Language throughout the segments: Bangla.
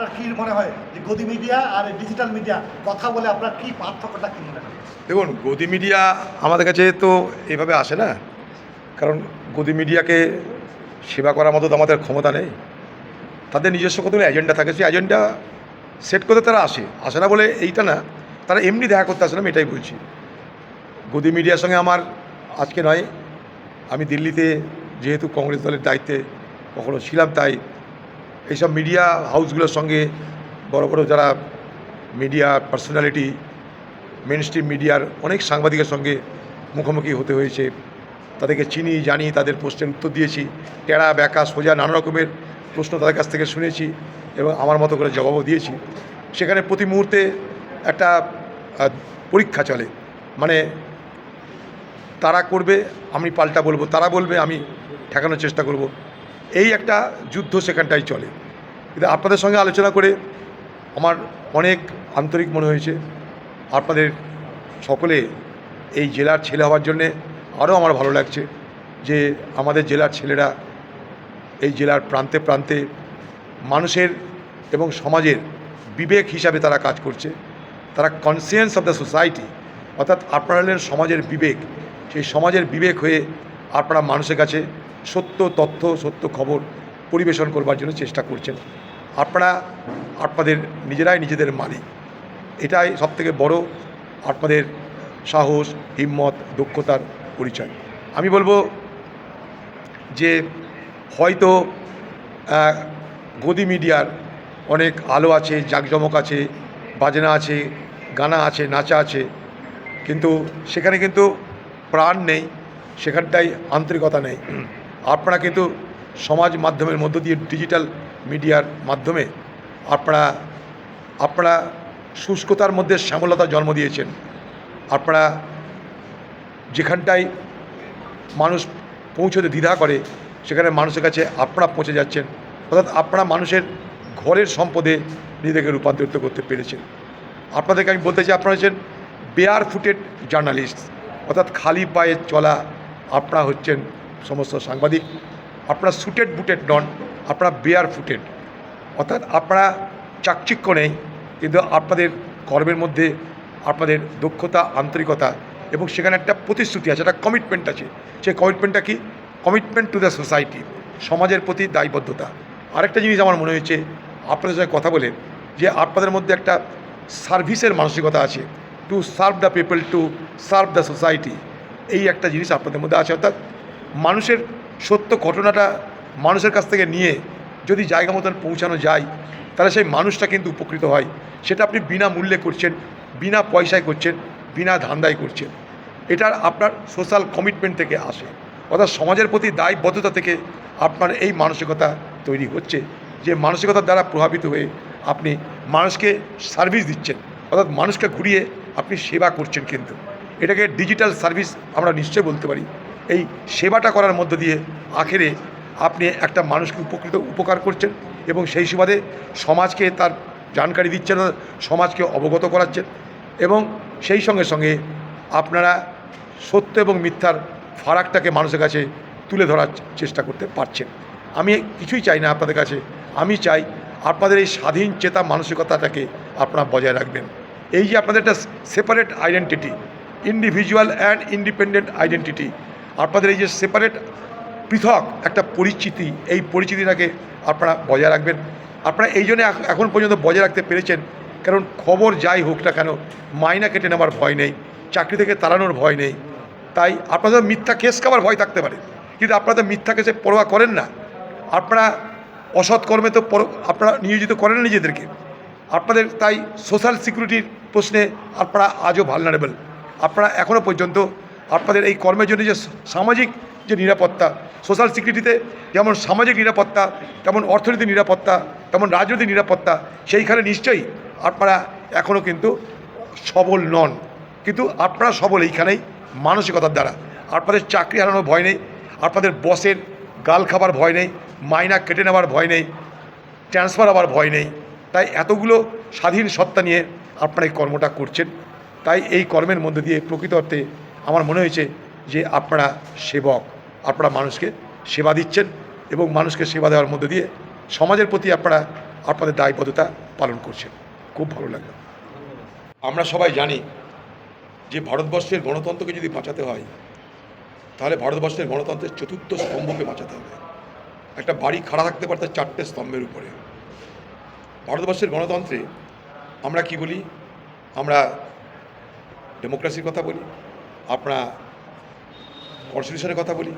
আপনার কি মনে হয় যে গদি মিডিয়া আর ডিজিটাল মিডিয়া কথা বলে আপনার কি পার্থক্যটা কি মনে হয়? দেখুন, গদি মিডিয়া আমাদের কাছে তো এইভাবে আসে না। কারণ গদি মিডিয়াকে সেবা করার মতো তো আমাদের ক্ষমতা নেই। তাদের নিজস্ব কতগুলো এজেন্ডা থাকে, সেই এজেন্ডা সেট করতে তারা আসে। আসে না বলে এইটা না, তারা এমনি দেখা করতে আসে না, আমি এটাই বলছি। গদি মিডিয়ার সঙ্গে আমার আজকে নয়, আমি দিল্লিতে যেহেতু কংগ্রেস দলের দায়িত্বে কখনো ছিলাম, তাই এইসব মিডিয়া হাউসগুলোর সঙ্গে বড় বড় যারা মিডিয়া পার্সোনালিটি মেন স্ট্রিম মিডিয়ার অনেক সাংবাদিকের সঙ্গে মুখোমুখি হতে হয়েছে। তাদেরকে চিনি, জানি, তাদের প্রশ্নের উত্তর দিয়েছি। টেরা, ব্যাকা, সোজা, নানা রকমের প্রশ্ন তাদের কাছ থেকে শুনেছি এবং আমার মতো করে জবাবও দিয়েছি। সেখানে প্রতি মুহূর্তে একটা পরীক্ষা চলে। মানে তারা করবে, আমি পাল্টা বলব, তারা বলবে, আমি ঠেকানোর চেষ্টা করব। এই একটা যুদ্ধ সেখানটাই চলে। কিন্তু আপনাদের সঙ্গে আলোচনা করে আমার অনেক আন্তরিক মনে হয়েছে। আপনাদের সকলে এই জেলার ছেলে হওয়ার জন্যে আরও আমার ভালো লাগছে যে আমাদের জেলার ছেলেরা এই জেলার প্রান্তে প্রান্তে মানুষের এবং সমাজের বিবেক হিসাবে তারা কাজ করছে। তারা কনসিয়েন্স অফ দ্য সোসাইটি অর্থাৎ আপনারা সমাজের বিবেক। সেই সমাজের বিবেক হয়ে আপনারা মানুষের কাছে সত্য তথ্য, সত্য খবর পরিবেশন করবার জন্য চেষ্টা করছেন। আপনারা, আপনাদের নিজেরাই নিজেদের মালিক। এটাই সবথেকে বড় আপনাদের সাহস, হিম্মত, দক্ষতার পরিচয়। আমি বলব যে হয়তো গদি মিডিয়ার অনেক আলো আছে, জাঁকজমক আছে, বাজনা আছে, গানা আছে, নাচা আছে, কিন্তু সেখানে কিন্তু প্রাণ নেই। সেখানটাই আন্তরিকতা নেই। আপনারা কিন্তু সমাজ মাধ্যমের মধ্য দিয়ে ডিজিটাল মিডিয়ার মাধ্যমে আপনারা আপনারা শুষ্কতার মধ্যে শ্যামলতা জন্ম দিয়েছেন। আপনারা যেখানটায় মানুষ পৌঁছতে দ্বিধা করে, সেখানে মানুষের কাছে আপনারা পৌঁছে যাচ্ছেন। অর্থাৎ আপনারা মানুষের ঘরের সম্পদে নিজেকে রূপান্তরিত করতে পেরেছেন। আপনাদেরকে আমি বলতে চাই, আপনারা হচ্ছেন বেয়ার ফুটেড জার্নালিস্ট অর্থাৎ খালি পায়ে চলা আপনারা হচ্ছেন সমস্ত সাংবাদিক। আপনারা সুটেড বুটেড নন, আপনারা বেয়ার ফুটেড অর্থাৎ আপনারা চাকচিক্য নেই, কিন্তু আপনাদের কর্মের মধ্যে আপনাদের দক্ষতা, আন্তরিকতা এবং সেখানে একটা প্রতিশ্রুতি আছে, একটা কমিটমেন্ট আছে। সেই কমিটমেন্টটা কি? কমিটমেন্ট টু দ্য সোসাইটি সমাজের প্রতি দায়বদ্ধতা। আরেকটা জিনিস আমার মনে হয়েছে, আপনাদের সঙ্গে কথা বলে, যে আপনাদের মধ্যে একটা সার্ভিসের মানসিকতা আছে। To serve the people to serve the society এই একটা জিনিস আপনাদের মধ্যে আছে, অর্থাৎ মানুষের সত্য ঘটনাটা মানুষের কাছ থেকে নিয়ে যদি জায়গা মতন পৌঁছানো যায়, তাহলে সেই মানুষটা কিন্তু উপকৃত হয়। সেটা আপনি বিনা মূল্যে করছেন, বিনা পয়সায় করছেন, বিনা ধান্দায় করছেন। এটা আপনার সোশ্যাল কমিটমেন্ট থেকে আসে। অর্থাৎ সমাজের প্রতি দায়বদ্ধতা থেকে আপনার এই মানসিকতা তৈরি হচ্ছে। যে মানসিকতার দ্বারা প্রভাবিত হয়ে আপনি মানুষকে সার্ভিস দিচ্ছেন। অর্থাৎ মানুষকে ঘুরিয়ে আপনি সেবা করছেন কিন্তু। এটাকে ডিজিটাল সার্ভিস আমরা নিশ্চয় বলতে পারি। এই সেবাটা করার মধ্য দিয়ে আখেরে আপনি একটা মানুষকে উপকৃত, উপকার করছেন এবং সেই সুবাদে সমাজকে তার জানকারি দিচ্ছেন, সমাজকে অবগত করাচ্ছেন এবং সেই সঙ্গে সঙ্গে আপনারা সত্য এবং মিথ্যার ফারাকটাকে মানুষের কাছে তুলে ধরার চেষ্টা করতে পারছেন। আমি কিছুই চাই না আপনাদের কাছে। আমি চাই আপনাদের এই স্বাধীন, চেতা মানসিকতাটাকে আপনারা বজায় রাখবেন। এই যে আপনাদের একটা separate identity individual and independent identity আপনাদের এই যে সেপারেট পৃথক একটা পরিচিতি, এই পরিচিতিটাকে আপনারা বজায় রাখবেন। আপনারা এই জন্য এখ- এখন পর্যন্ত বজায় রাখতে পেরেছেন, কারণ খবর যাই হোক না কেন, মাইনা কেটে নেওয়ার ভয় নেই, চাকরি থেকে তাড়ানোর ভয় নেই। তাই আপনাদের মিথ্যা কেস খাবার ভয় থাকতে পারে, কিন্তু আপনারা মিথ্যা কেসে পরোয়া করেন না। আপনারা অসৎ কর্মে তো আপনারা নিয়োজিত করেন নিজেদেরকে। আপনাদের তাই সোশ্যাল সিকিউরিটির প্রশ্নে আপনারা আজও ভালনারেবল আপনারা এখনও পর্যন্ত আপনাদের এই কর্মের জন্য যে সামাজিক যে নিরাপত্তা সোশ্যাল সিকিউরিটিতে যেমন সামাজিক নিরাপত্তা, তেমন অর্থনৈতিক নিরাপত্তা, তেমন রাজনৈতিক নিরাপত্তা, সেইখানে নিশ্চয়ই আপনারা এখনও কিন্তু সবল নন। কিন্তু আপনারা সবল এইখানেই মানসিকতার দ্বারা। আপনাদের চাকরি হারানোর ভয় নেই, আপনাদের বসের গাল খাবার ভয় নেই, মাইনা কেটে নেওয়ার ভয় নেই ট্রান্সফার হওয়ার ভয় নেই। তাই এতগুলো স্বাধীন সত্তা নিয়ে আপনারা এই কর্মটা করছেন। তাই এই কর্মের মধ্যে দিয়ে প্রকৃত অর্থে আমার মনে হয়েছে যে আপনারা সেবক, আপনারা মানুষকে সেবা দিচ্ছেন এবং মানুষকে সেবা দেওয়ার মধ্যে দিয়ে সমাজের প্রতি আপনারা আপনাদের দায়বদ্ধতা পালন করছেন। খুব ভালো লাগল। আমরা সবাই জানি যে ভারতবর্ষের গণতন্ত্রকে যদি বাঁচাতে হয়, তাহলে ভারতবর্ষের গণতন্ত্রের চতুর্থ স্তম্ভকে বাঁচাতে হবে। একটা বাড়ি খাড়া থাকতে পারে তার চারটে স্তম্ভের উপরে। ভারতবর্ষের গণতন্ত্রে আমরা কি বলি? আমরা ডেমোক্রেসির কথা বলি, আমরা কনস্টিটিউশনের কথা বলি,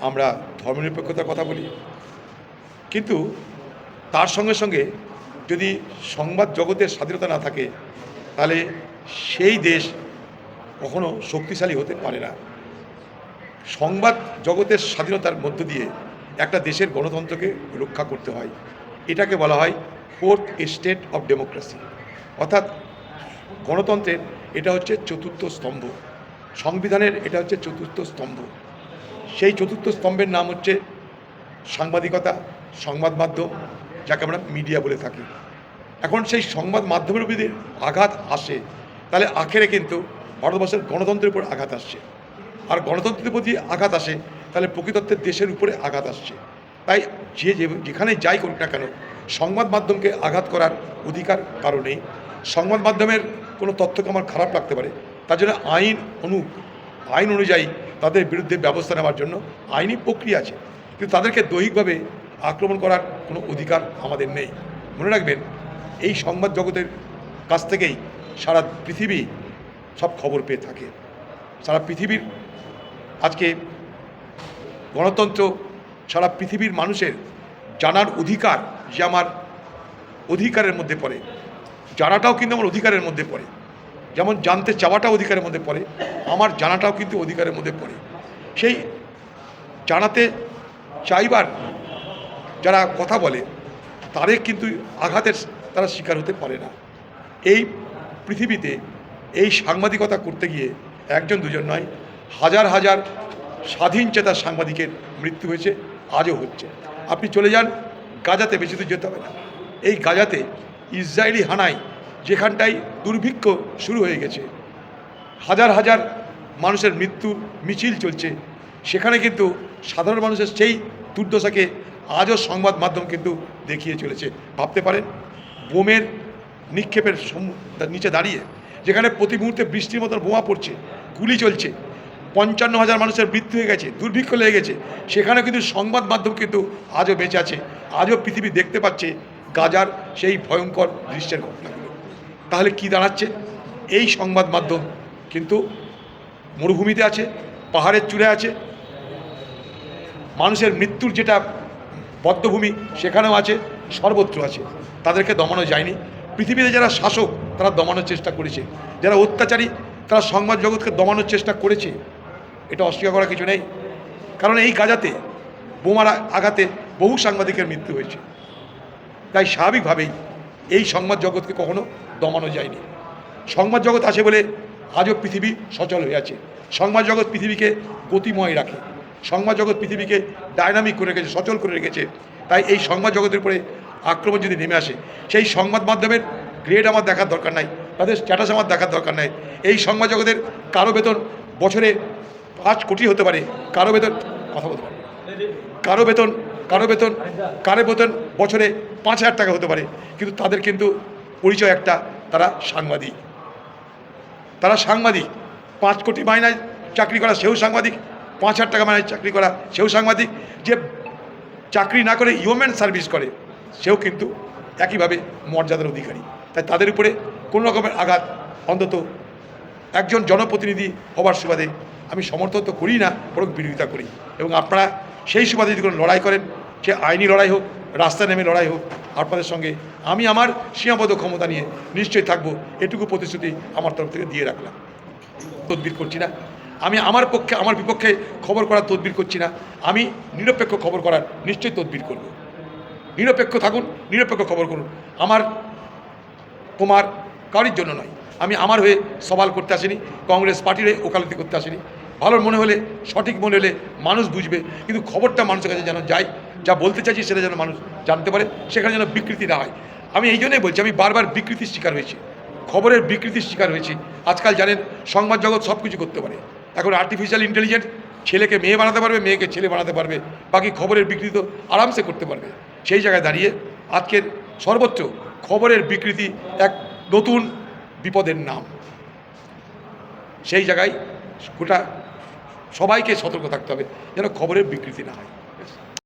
আমরা ধর্মনিরপেক্ষতার কথা বলি। কিন্তু তার সঙ্গে সঙ্গে যদি সংবাদ জগতের স্বাধীনতা না থাকে, তাহলে সেই দেশ কখনো শক্তিশালী হতে পারে না। সংবাদ জগতের স্বাধীনতার মধ্য দিয়ে একটা দেশের গণতন্ত্রকে রক্ষা করতে হয়। এটাকে বলা হয় ফোর্থ স্টেট অফ ডেমোক্রেসি। অর্থাৎ গণতন্ত্রের এটা হচ্ছে চতুর্থ স্তম্ভ। সংবিধানের এটা হচ্ছে চতুর্থ স্তম্ভ। সেই চতুর্থ স্তম্ভের নাম হচ্ছে সাংবাদিকতা, সংবাদ মাধ্যম, যাকে আমরা মিডিয়া বলে থাকি। এখন সেই সংবাদ মাধ্যমের যদি আঘাত আসে, তাহলে আখেরে কিন্তু ভারতবর্ষের গণতন্ত্রের উপর আঘাত আসছে। আর গণতন্ত্রের প্রতি আঘাত আসে, তাহলে প্রকৃতত্বের দেশের উপরে আঘাত আসছে। তাই যে যেখানে যাই করুক না কেন, সংবাদ মাধ্যমকে আঘাত করার অধিকার কারণেই সংবাদ মাধ্যমের কোনো তথ্যকে আমার খারাপ লাগতে পারে? তার জন্য আইন অনু, আইন অনুযায়ী তাদের বিরুদ্ধে ব্যবস্থা নেওয়ার জন্য আইনি প্রক্রিয়া আছে। কিন্তু তাদেরকে দৈহিকভাবে আক্রমণ করার কোনো অধিকার আমাদের নেই। মনে রাখবেন, এই সংবাদ জগতের কাছ থেকেই সারা পৃথিবী সব খবর পেয়ে থাকে। সারা পৃথিবীর, আজকে গণতন্ত্র, সারা পৃথিবীর মানুষের জানার অধিকার যে আমার অধিকারের মধ্যে পড়ে। জানাটাও কিন্তু আমার অধিকারের মধ্যে পড়ে। যেমন জানতে চাওয়াটা অধিকারের মধ্যে পড়ে, আমার জানাটাও কিন্তু অধিকারের মধ্যে পড়ে। সেই জানাতে চাইবার যারা কথা বলে, তাদের কিন্তু আঘাতের তারা শিকার হতে পারে না। এই পৃথিবীতে এই সাংবাদিকতা করতে গিয়ে একজন, দুজন নয়, হাজার হাজার স্বাধীন চেতা সাংবাদিকের মৃত্যু হয়েছে, আজও হচ্ছে। আপনি চলে যান, গাজাতে বেশি দূর যেতে হবে না। এই গাজাতে ইসরায়েলি হানায় যেখানটায় দুর্ভিক্ষ শুরু হয়ে গেছে। হাজার হাজার মানুষের মৃত্যুর মিছিল চলছে। সেখানে কিন্তু সাধারণ মানুষের সেই দুর্দশাকে আজও সংবাদ মাধ্যম কিন্তু দেখিয়ে চলেছে। ভাবতে পারেন, বোমের নিক্ষেপের নিচে দাঁড়িয়ে, যেখানে প্রতি মুহূর্তে বৃষ্টির মতন বোমা পড়ছে, গুলি চলছে, পঞ্চান্ন হাজার মানুষের মৃত্যু হয়ে গেছে, দুর্ভিক্ষ লেগে গেছে। সেখানে কিন্তু সংবাদ মাধ্যম কিন্তু আজও বেঁচে আছে, আজও পৃথিবী দেখতে পাচ্ছে গাজার সেই ভয়ঙ্কর দৃশ্যের ঘটনাগুলো। তাহলে কি দাঁড়াচ্ছে? এই সংবাদ মাধ্যম কিন্তু মরুভূমিতে আছে, পাহাড়ের চূড়ে আছে। মানুষের মৃত্যুর যেটা বদ্ধভূমি, সেখানেও আছে, সর্বত্র আছে। তাদেরকে দমানো যায়নি। পৃথিবীতে যারা শাসক, তারা দমানোর চেষ্টা করেছে। যারা অত্যাচারী, তারা সংবাদ জগৎকে দমানোর চেষ্টা করেছে। এটা অস্বীকার করার কিছু নেই। কারণ এই গাজাতে বোমার আঘাতে বহু সাংবাদিকের মৃত্যু হয়েছে। তাই স্বাভাবিকভাবেই এই সংবাদ জগৎকে কখনো দমানো যায়নি। সংবাদ জগৎ আছে বলে আজও পৃথিবী সচল হয়ে আছে। সংবাদ জগৎ পৃথিবীকে গতিময় রাখে। সংবাদ জগৎ পৃথিবীকে ডায়নামিক করে রেখেছে, সচল করে রেখেছে। তাই এই সংবাদ জগতের উপরে আক্রমণ যদি নেমে আসে, সেই সংবাদ মাধ্যমের গ্রেড আমার দেখার দরকার নাই, তাদের স্ট্যাটাস আমার দেখার দরকার নাই। এই সংবাদ জগতের কারও বেতন বছরে পাঁচ কোটি হতে পারে, কারও বেতন কথা বলতে পারে কারও বেতন কারও বেতন কারও বেতন বছরে পাঁচ হাজার টাকা হতে পারে, কিন্তু তাদের কিন্তু পরিচয় একটা, তারা সাংবাদিক। তারা সাংবাদিক। পাঁচ কোটি মাইনায় চাকরি করা সেও সাংবাদিক, পাঁচ হাজার টাকা মাইনায় চাকরি করা সেও সাংবাদিক। যে চাকরি না করে হিউম্যান সার্ভিস করে, সেও কিন্তু একইভাবে মর্যাদার অধিকারী। তাই তাদের উপরে কোনো রকমের আঘাত, অন্তত একজন জনপ্রতিনিধি হবার সুবাদে আমি সমর্থন তো করি না, বরং বিরোধিতা করি। এবং আপনারা সেই সুবাদে যদি কোনো লড়াই করেন সে আইনি লড়াই হোক রাস্তা নেমে লড়াই হোক, আপনাদের সঙ্গে আমি আমার সীমাবদ্ধ ক্ষমতা নিয়ে নিশ্চয়ই থাকব, এটুকু প্রতিশ্রুতি আমার তরফ থেকে দিয়ে রাখলাম। তদবির করছি না। আমি আমার পক্ষে, আমার বিপক্ষে খবর করার তদবির করছি না। আমি নিরপেক্ষ খবর করার নিশ্চয়ই তদবির করব। নিরপেক্ষ থাকুন, নিরপেক্ষ খবর করুন। আমার তোমার কারোর জন্য নয়। আমি আমার হয়ে সওয়াল করতে আসিনি, কংগ্রেস পার্টির হয়ে ওকালতি করতে আসিনি। ভালো মনে হলে, সঠিক মনে হলে মানুষ বুঝবে, কিন্তু খবরটা মানুষের কাছে যেন যায় যা বলতে চাইছি সেটা যেন মানুষ জানতে পারে, সেখানে যেন বিকৃতি না হয়। আমি এই জন্যই বলছি, আমি বারবার বিকৃতির শিকার হয়েছি, খবরের বিকৃতির শিকার হয়েছি। আজকাল জানেন, সংবাদ জগৎ সব কিছু করতে পারে। এখন আর্টিফিশিয়াল ইন্টেলিজেন্স ছেলেকে মেয়ে বানাতে পারবে, মেয়েকে ছেলে বানাতে পারবে, বাকি খবরের বিকৃতি তো আরামসে করতে পারবে। সেই জায়গায় দাঁড়িয়ে আজকের সর্বোচ্চ খবরের বিকৃতি এক নতুন বিপদের নাম। সেই জায়গায় গোটা সবাইকে সতর্ক থাকতে হবে, যেন খবরের বিকৃতি না হয়।